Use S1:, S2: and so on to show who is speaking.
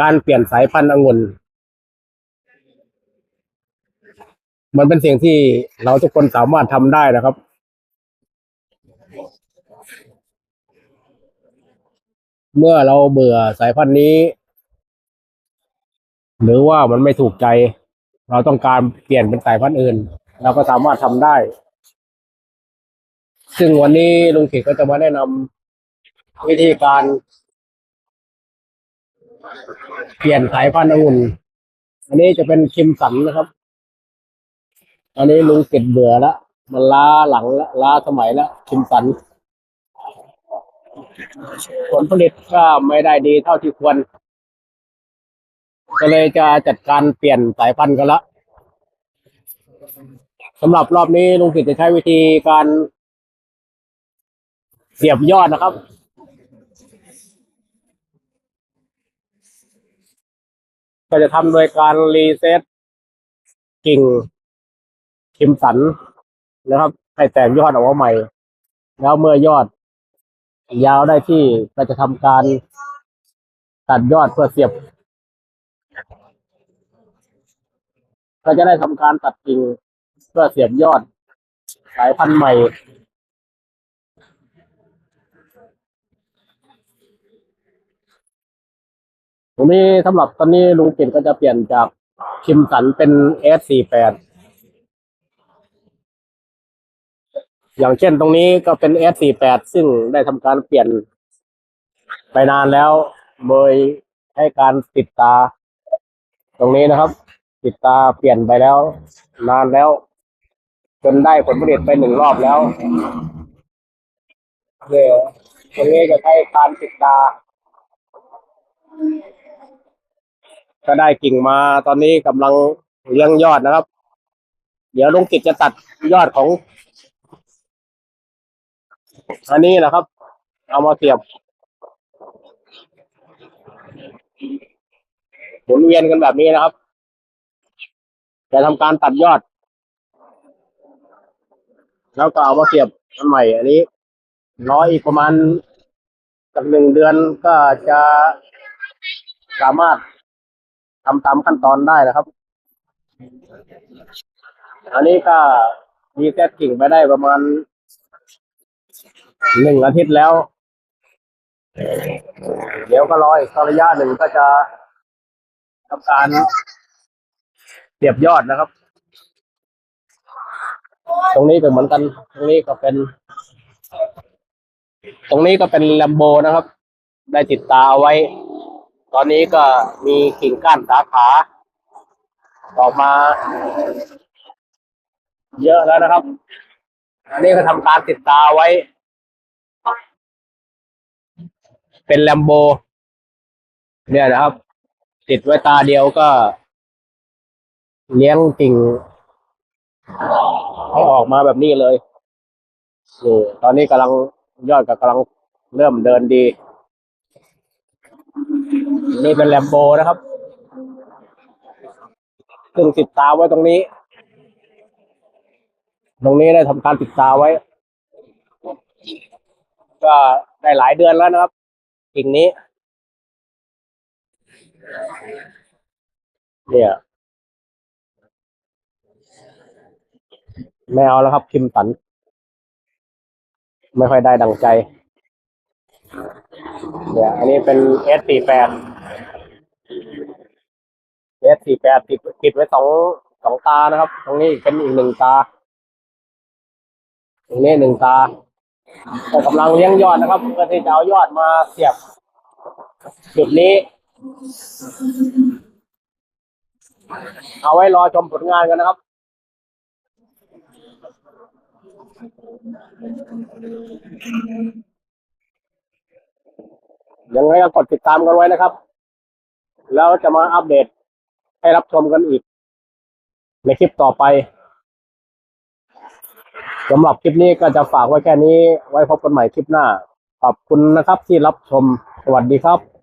S1: การเปลี่ยนสายพันธุ์องุ่นมันเป็นสิ่งที่เราทุกคนสามารถทำได้นะครับ เมื่อเราเบื่อสายพันธุ์นี้ หรือว่ามันไม่ถูกใจ เราต้องการเปลี่ยนเป็นสายพันธุ์อื่น เราก็สามารถทำได้ ซึ่งวันนี้ลุงขิดก็จะมาแนะนำวิธีการ เปลี่ยนสายพันธุ์องุ่น อันนี้จะเป็นคิมสันนะครับ อันนี้ลุงเก็ดเบื่อแล้วมันล้าหลังแล้วล้าสมัยแล้วคิมสัน ผลผลิตก็ไม่ได้ดีเท่าที่ควร ก็เลยจะจัดการเปลี่ยนสายพันธุ์กันละสำหรับรอบนี้ลุงกิตจะใช้วิธีการเสียบยอดนะครับ ก็จะทำโดยการรีเซ็ตกิ่งคิมสันนะครับ ให้แตกยอดออกมาใหม่ แล้วเมื่อยอด ยาวได้ที่ก็จะทำการตัดยอดเพื่อเสียบ ก็จะได้ทำการตัดกิ่งเพื่อเสียบยอดสายพันธุ์ใหม่ ตรงนี้สำหรับตอนนี้ลุงปิ่นก็จะเปลี่ยนจากคิมสันเป็น S48 อย่างเช่นตรงนี้ก็เป็น S48 ซึ่งได้ทำการเปลี่ยนไปนานแล้วโดยให้การติดตา ตรงนี้นะครับ ติดตาเปลี่ยนไปแล้ว นานแล้ว จนได้ผลผลิตไปหนึ่งรอบแล้วเนี่ยวตรงนี้จะใช้การติดตา ก็ได้กิ่งมาตอนนี้กำลังเลี้ยงยอดนะครับ เดี๋ยวลุงกิจจะตัดยอดของ อันนี้นะครับ เอามาเสียบหมุนเวียนกันแบบนี้นะครับ จะทำการตัดยอด แล้วก็เอามาเสียบอันใหม่ อันนี้รออีกประมาณสักหนึ่งเดือนก็จะสามารถ ทำตามขั้นตอนได้นะครับ อันนี้ก็มีแค่กิ่งไปได้ประมาณหนึ่งอาทิตย์แล้ว เดี๋ยวก็รออีกระยะหนึ่งก็จะทำการเสียบยอดนะครับ ตรงนี้ก็เหมือนกัน ตรงนี้ก็เป็น ตรงนี้ก็เป็นแลมโบนะครับ ได้ติดตาเอาไว้ ตอนนี้ก็มีกิ่งก้านสาขา ออกมา เยอะแล้วนะครับ อันนี้ก็ทำการติดตาไว้ เป็นแลมโบ เนี่ยนะครับ ติดไว้ตาเดียวก็ เลี้ยงกิ่งให้ออกมาแบบนี้เลยนี่ตอนนี้กำลังยอดก็กำลังเริ่มเดินดี นี่เป็นแลมโบนะครับซึ่งติดตาไว้ตรงนี้ ตรงนี้ได้ทำการติดตาไว้ ก็ได้หลายเดือนแล้วนะครับกิ่งนี้ เนี่ยไม่เอาแล้วครับคิมสัน ไม่ค่อยได้ดังใจ เนี่ย อันนี้เป็น S48 S48 ติดติดไว้สองสองตานะครับ ตรงนี้เป็นอีกหนึ่งตา ตรงนี้หนึ่งตาก็กำลังเลี้ยงยอดนะครับเพื่อที่จะเอายอดมาเสียบ จุดนี้ เอาไว้รอชมผลงานกันนะครับยังไงก็กดติดตามกันไว้นะครับ แล้วจะมาอัปเดต ให้รับชมกันอีก ในคลิปต่อไปสำหรับคลิปนี้ก็จะฝากไว้แค่นี้ ไว้พบกันใหม่คลิปหน้า ขอบคุณนะครับที่รับชม สวัสดีครับ